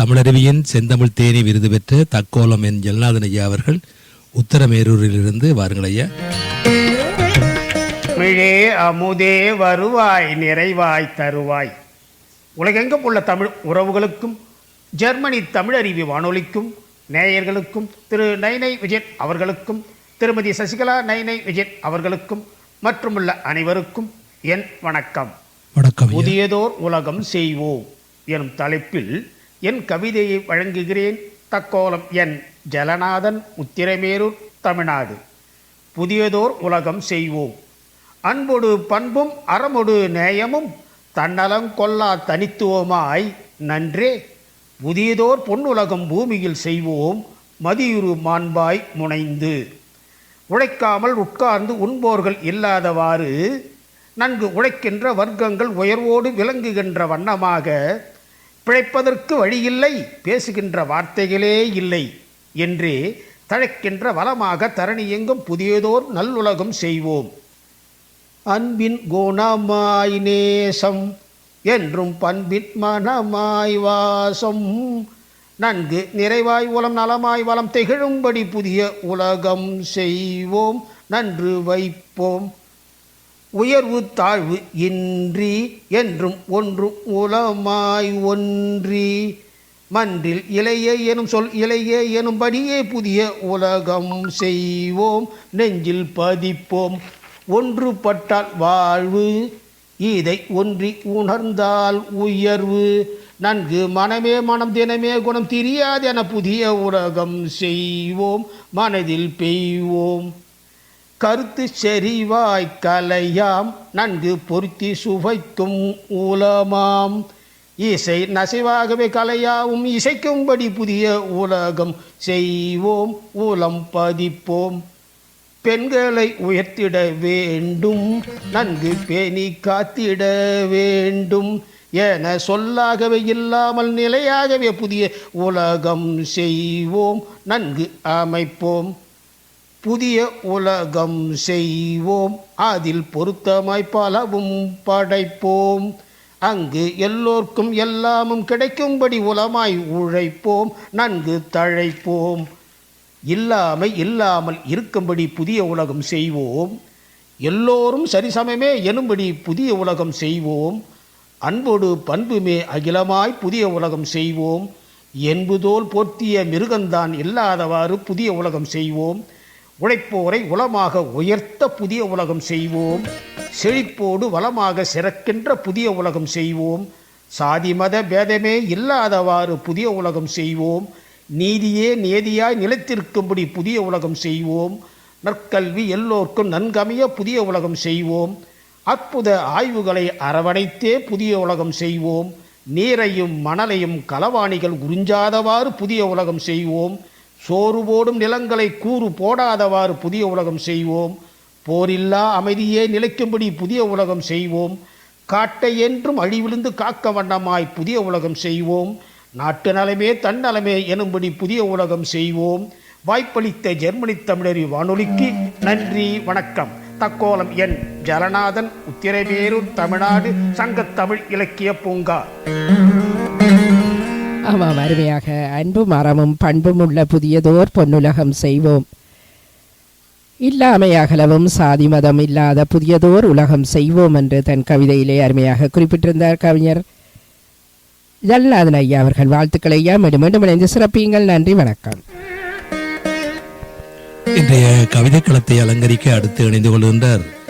தமிழருவியின் செந்தமிழ் தேனி விருது பெற்ற தக்கோலம் என் ஜெல்நாதன் ஐயா அவர்கள் உத்தரமேரூரிலிருந்து வாருங்கள் ஐயா. தமிழே அமுதே வருவாய் நிறைவாய் தருவாய். உலகெங்கும் உள்ள தமிழ் உறவுகளுக்கும் ஜெர்மனி தமிழறிவி வானொலிக்கும் நேயர்களுக்கும் திரு நைனை விஜயன் அவர்களுக்கும் திருமதி சசிகலா நைனை விஜயன் அவர்களுக்கும் மற்றுமுள்ள அனைவருக்கும் என் வணக்கம். வணக்கம். புதியதோர் உலகம் செய்வோம். எனும் தலைப்பில் என் கவிதையை வழங்குகிறேன் தக்கோலம் என் ஜலநாதன் உத்திரமேரூர் தமிழ்நாடு. புதியதோர் உலகம் செய்வோம். அன்பொடு பண்பும் அறமொடு நேயமும் தன்னலம் கொல்லா தனித்துவமாய் நன்றே. புதியதோர் பொன்னுலகம் பூமியில் செய்வோம். மதியுரு மாண்பாய் முனைந்து. உழைக்காமல் உட்கார்ந்து உண்போர்கள் இல்லாதவாறு நன்கு உழைக்கின்ற வர்க்கங்கள் உயர்வோடு விளங்குகின்ற வண்ணமாக பிழைப்பதற்கு வழியில்லை பேசுகின்ற வார்த்தைகளே இல்லை என்றே தழைக்கின்ற வளமாக தரணி எங்கும் புதியதோர் நல்லுலகம் செய்வோம். அன்பின் குணமாய் நேசம் என்றும் பண்பின் மனமாய் வாசம். நன்கு நிறைவாய் உலம் நலமாய் வளம் திகழும்படி புதிய உலகம் செய்வோம். நன்று வைப்போம். உயர்வு தாழ்வு இன்றி என்றும் ஒன்றும் உலமாய் ஒன்றி. மன்றில் இலையே எனும் சொல் இளைய எனும்படியே புதிய உலகம் செய்வோம். நெஞ்சில் பதிப்போம். ஒன்றுபட்டால் வாழ்வு இதை ஒன்றி உணர்ந்தால் உயர்வு. நன்கு மனமே மனம் தினமே குணம் தெரியாதென புதிய உலகம் செய்வோம். மனதில் பெய்வோம். கருத்து செறிவாய் கலையாம் நன்கு பொருத்தி சுவைக்கும் உலமாம். இசை நசைவாகவே கலையாவும் இசைக்கும்படி புதிய உலகம் செய்வோம் உலம் பதிப்போம். பெண்களை உயர்த்திட வேண்டும் நன்கு பேணி காத்திட வேண்டும். என சொல்லாகவே இல்லாமல் நிலையாகவே புதிய உலகம் செய்வோம் நன்கு அமைப்போம். புதிய உலகம் செய்வோம். அதில் பொருத்தமாய் பலவும் படைப்போம். அங்கு எல்லோர்க்கும் எல்லாமும் கிடைக்கும்படி உலமாய் உழைப்போம். நன்கு தழைப்போம். இல்லாமை இல்லாமல் இருக்கும்படி புதிய உலகம் செய்வோம். எல்லோரும் சரிசமமே எனும்படி புதிய உலகம் செய்வோம். அன்போடு பண்புமே அகிலமாய் புதிய உலகம் செய்வோம். என்புதோல் போர்த்திய மிருகந்தான் இல்லாதவாறு புதிய உலகம் செய்வோம். உழைப்போரை உலமாக உயர்த்த புதிய உலகம் செய்வோம். செழிப்போடு வளமாக சிறக்கின்ற புதிய உலகம் செய்வோம். சாதி மத பேதமே இல்லாதவாறு புதிய உலகம் செய்வோம். நீதியே நேதியாய் நிலைத்திருக்கும்படி புதிய உலகம் செய்வோம். நற்கல்வி எல்லோருக்கும் நன்கமைய புதிய உலகம் செய்வோம். அற்புத ஆய்வுகளை அரவணைத்தே புதிய உலகம் செய்வோம். நீரையும் மணலையும் களவாணிகள் உறிஞ்சாதவாறு புதிய உலகம் செய்வோம். சோறு போடும் நிலங்களை கூறு போடாதவாறு புதிய உலகம் செய்வோம். போரில்லா அமைதியே நிலைக்கும்படி புதிய உலகம் செய்வோம். காட்டை என்றும் அழிவிழுந்து காக்க வண்ணமாய் புதிய உலகம் செய்வோம். நாட்டு நலமே தன்னலமே எனும்படி புதிய உலகம் செய்வோம். வாய்ப்பளித்த ஜெர்மனி தமிழறி வானொலிக்கு நன்றி வணக்கம். தக்கோலம் என். ஜலநாதன் உத்திரமேரூர் தமிழ்நாடு சங்கத்தமிழ் இலக்கிய பூங்கா. ஆமாம் அருமையாக. அன்பும் அறமும் பண்பும் உள்ள புதியதோர் பொன்னுலகம் செய்வோம். இல்லாமையாகலவும் சாதி மதம் இல்லாத புதியதோர் உலகம் செய்வோம் என்று தன் கவிதையிலே அருமையாக குறிப்பிட்டிருந்தார் கவிஞர். ஜல்லாதன் ஐயா அவர்கள் வாழ்த்துக்களை ஐயா. மீண்டும் மீண்டும் இணைந்து சிறப்பியுங்கள். நன்றி வணக்கம். இன்றைய கவிதை களத்தை அலங்கரிக்க அடுத்து இணைந்து கொள்கின்றார்